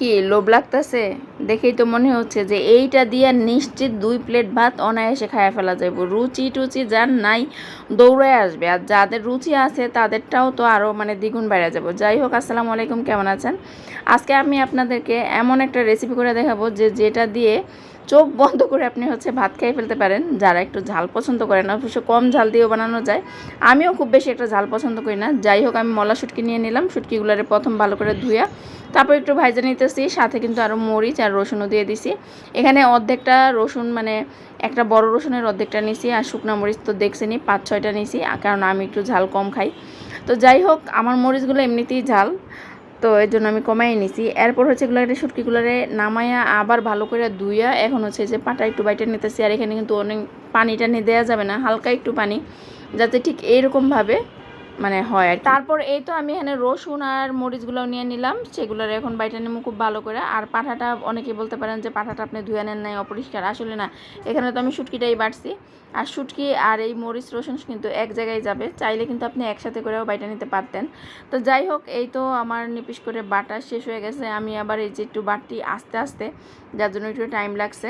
কি লোভ লাগতেছে? দেখেই তো মনে হচ্ছে যে এইটা দিয়ে নিশ্চিত দুই প্লেট ভাত অনায়াসে খাইয়া ফেলা যাইব। রুচি টুচি যার নাই দৌড়ে আসবে। আর যাদের রুচি আছে, তাদেরটাও তো আরও মানে দ্বিগুণ বেড়ে যাব। যাই হোক, আসসালামু আলাইকুম, কেমন আছেন? আজকে আমি আপনাদেরকে এমন একটা রেসিপি করে দেখাবো যে যেটা দিয়ে চোখ বন্ধ করে আপনি হচ্ছে ভাত খেয়ে ফেলতে পারেন। যারা একটু ঝাল পছন্দ করেন অবশ্য কম ঝাল দিয়েও বানানো যায়। আমিও খুব বেশি একটা ঝাল পছন্দ করি না। যাই হোক, আমি মলা শুটকি নিয়ে নিলাম। শুটকিগুলোরে প্রথম ভালো করে ধুইয়া তারপর একটু ভাইজা নিতেছি। সাথে কিন্তু আরও মরিচ আর রসুনও দিয়ে দিছি। এখানে অর্ধেকটা রসুন মানে একটা বড় রসুনের অর্ধেকটা নিছি আর শুকনা মরিচ তো দেখছেনি পাঁচ ছয়টা নিছি। কারণ আমি একটু ঝাল কম খাই। তো যাই হোক, আমার মরিচগুলো এমনিতেই ঝাল। তো এর জন্য আমি কমাই নিছি। এরপর হচ্ছে এগুলো শুটকিগুলোরে নামাইয়া আবার ভালো করে ধুইয়া, এখন হচ্ছে যে পাটা একটু বাইটা নিতেছি। আর এখানে কিন্তু অনেক পানিটা নিয়ে দেওয়া যাবে না, হালকা একটু পানি, যাতে ঠিক এইরকমভাবে মানে হয় তারপর এই তো আমি এখানে রসুন আর মরিচগুলো নিয়ে নিলাম, সেগুলোর এখন বাইটা নেব খুব ভালো করে। আর পাঠাটা অনেকে বলতে পারেন যে পাঠাটা আপনি ধুয়ে নেন নাই, অপরিষ্কার। আসলে না, এখানে তো আমি শুটকিটাই বাড়ছি আর শুটকি আর এই মরিচ রসুন কিন্তু এক জায়গায় যাবে, চাইলে কিন্তু আপনি একসাথে করেও বাইটা নিতে পারতেন। তো যাই হোক, এই তো আমার নিপিস করে বাটা শেষ হয়ে গেছে। আমি আবার এই যে একটু বাটি আস্তে আস্তে, যার জন্য একটু টাইম লাগছে।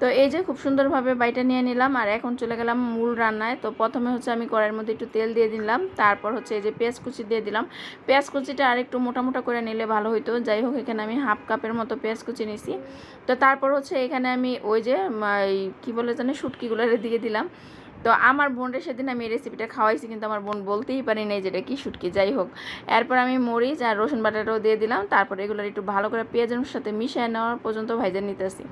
তো এই যে খুব সুন্দরভাবে বাইটা নিয়ে নিলাম, আর এখন চলে গেলাম মূল রান্নায়। তো প্রথমে হচ্ছে আমি কড়াইয়ের মধ্যে একটু তেল দিয়ে দিলাম, তারপর হচ্ছে এই যে পেঁয়াজ কুচি দিয়ে দিলাম। পেঁয়াজ কুচিটা আর একটু মোটা মোটা করে নিলে ভালো হইতো। যাই হোক, এখানে আমি হাফ কাপের মতো পেঁয়াজ কুচি নিছি। তো তারপর হচ্ছে এখানে আমি ওই যে কি বলে জানি, শুটকিগুলো দিয়ে দিলাম। তো আমার বোনরে সেদিন আমি এই রেসিপিটা খাওয়াইছি, কিন্তু আমার বোন বলতেই পারি নাই যেটা কি শুটকি, যাই হোক। এরপর আমি মরিচ আর রসুন বাটাটাও দিয়ে দিলাম, তারপর এগুলো একটু ভালো করে পেঁয়াজের সাথে মিশিয়ে নেওয়ার পর্যন্ত ভাইজা নিতেছি।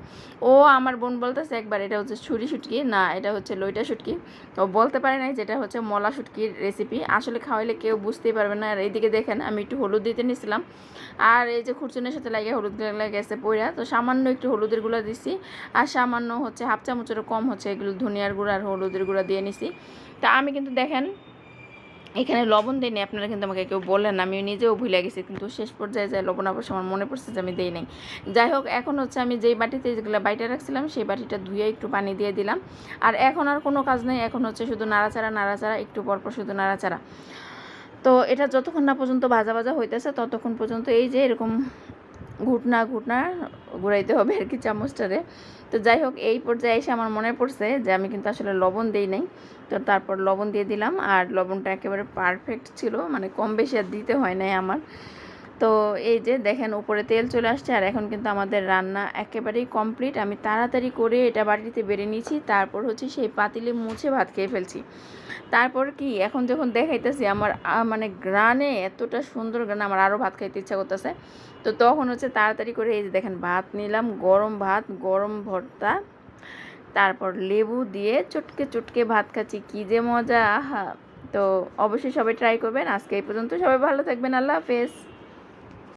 ও আমার বোন বলতেছে একবার, এটা হচ্ছে ছুরি শুটকি, না, এটা হচ্ছে লইটা শুটকি। তো বলতে পারে নাই যেটা হচ্ছে মলা শুটকির রেসিপি আসলে খাওয়াইলে কেউ বুঝতেই পারবে না। আর এইদিকে দেখেন, আমি একটু হলুদ দিতে নিছিলাম। আর এই যে খুরচুনের সাথে লাগে হলুদ গেছে পইরা তো সামান্য একটু হলুদের গুঁড়া দিছি। আর সামান্য হচ্ছে হাফ চামচেরও কম হচ্ছে এগুলো ধনিয়ার গুঁড়া আর হলুদের গুঁড়া দিয়ে নিছি। তা আমি কিন্তু দেখেন, এখানে লবণ দিইনি, আপনারা কিন্তু আমাকে কেউ বললেন আমি নিজেও ভুলে গেছি, কিন্তু শেষ পর্যায়ে যায় লবণ অবশ্য আমার মনে পড়ছে যে আমি দেই নাই। যাই হোক, এখন হচ্ছে আমি যেই বাটিতে যেগুলো বাইটে রাখছিলাম, সেই বাটিটা ধুয়ে একটু পানি দিয়ে দিলাম। আর এখন আর কোনো কাজ নেই, এখন হচ্ছে শুধু নাড়াচাড়া নাড়াচাড়া, একটু পরপর শুধু নাড়াচাড়া। তো এটা যতক্ষণ না পর্যন্ত ভাজা ভাজা হইতেছে, ততক্ষণ পর্যন্ত এই যে এরকম ঘুটনা ঘুটনা ঘুরাইতে হবে আর কি চামচটারে। তো যাই হোক, এই পর্যায়ে এসে আমার মনে পড়ছে যে আমি কিন্তু আসলে লবণ দিই নাই। তো তারপর লবণ দিয়ে দিলাম আর লবণটা একেবারে পারফেক্ট ছিল মানে কম বেশি আর দিতে হয় নাই আমার। তো এই যে দেখেন উপরে তেল চলে আসছে আর এখন কিন্তু আমাদের রান্না একেবারেই কমপ্লিট। আমি তাড়াতাড়ি করে এটা বাড়িতে বেড়ে নিয়েছি, তারপর হচ্ছে সেই পাতিলে মুছে ভাত খেয়ে ফেলছি। তারপর কি, এখন যখন দেখাইতেছি আমার মানে গ্রানে এতটা সুন্দর গ্রান আমার আরও ভাত খাইতে ইচ্ছা করতেছে। তো তখন হচ্ছে তাড়াতাড়ি করে এই যে দেখেন ভাত নিলাম, গরম ভাত, গরম ভর্তা, তারপর লেবু দিয়ে চটকে চটকে ভাত খাচ্ছি, কী যে মজা, আহা। তো অবশ্যই সবাই ট্রাই করবেন। আজকে এই পর্যন্ত সবাই ভালো থাকবেন, আল্লাহ হাফেজ।